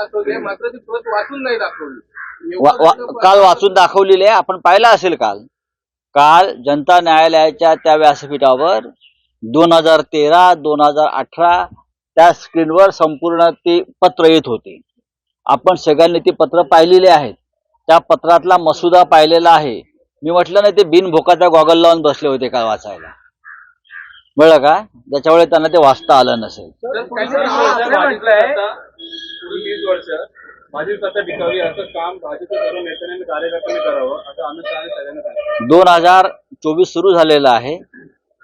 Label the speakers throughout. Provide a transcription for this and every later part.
Speaker 1: दाखवली मात्र ती प्रत वाचून नाही दाखवली.
Speaker 2: वा- वा- काल वाचून दाखवलेले आहे. आपण पाहिलं असेल काल. काल जनता न्यायालयाच्या त्या व्यासपीठावर दोन हजार तेरा दोन हजार अठरा त्या स्क्रीनवर संपूर्ण ते पत्र येत होते. आपण सगळ्यांनी ते पत्र पाहिलेले आहेत. त्या पत्रातला मसुदा पाहिलेला आहे. मी म्हटलं नाही ते बिनभोकाचा गॉगल लावून बसले होते काल वाचायला. कळलं का? त्याच्यामुळे त्यांना ते वाचता आलं नसेल.
Speaker 1: पुढील वीस वर्ष भाजप सत्ता टिकावी असं काम भाजपच्या सर्व नेत्यांनी आणि कार्यकर्त्यांनी करावं असं अमित शहा सगळ्यांना सांगितलं.
Speaker 2: दोन हजार चोवीस सुरू झालेलं आहे.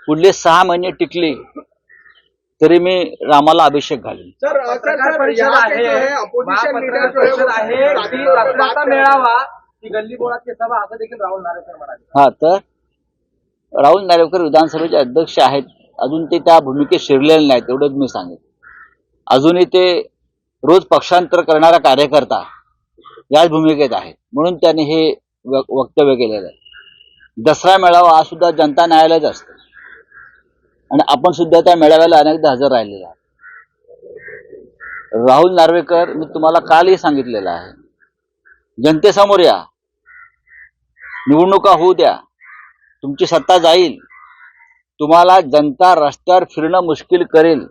Speaker 2: पुढले सहा महिने टिकले तरी मी रामाला अभिषेक घालीन.
Speaker 3: सर पत्रकार परिषद आहे. महापत्रकार परिषद आहे ती रत्नाचा मेळावा ती गल्ली बोळातली सभा असं देखील राहुल नारेकर म्हणाले.
Speaker 2: हा तर राहुल नार्वेकर विधानसभेचे अध्यक्ष आहेत. अजून ते त्या भूमिकेत शिरलेले नाहीत एवढंच मी सांगेन. अजूनही ते रोज पक्षांतर करणारा कार्यकर्ता याच भूमिकेत आहेत म्हणून त्यांनी हे व- वक्तव्य केलेलं आहे. दसरा मेळावा हा सुद्धा जनता न्यायालयात असतो. आणि आपण सुद्धा त्या मेळाव्याला अनेकदा हजर राहिलेला आहे राहुल नार्वेकर मी तुम्हाला कालही सांगितलेलं आहे. जनतेसमोर या. निवडणुका होऊ द्या. तुमची सत्ता जाईल. तुम्हाला जनता रस्त्यावर फिरणं मुश्किल करेल.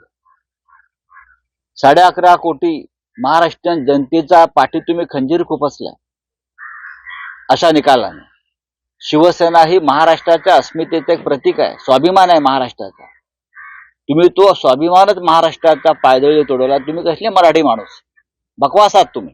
Speaker 2: साडे अकरा कोटी महाराष्ट्रीयन जनतेचा पाठी तुम्ही खंजीर खुपसला अशा निकालाने. शिवसेना ही महाराष्ट्राच्या अस्मितेचं एक प्रतीक आहे. स्वाभिमान आहे महाराष्ट्राचा. तुम्ही तो स्वाभिमानच महाराष्ट्राचा पायदळी तोडवला. तुम्ही कसले मराठी माणूस? बकवास आहात तुम्ही.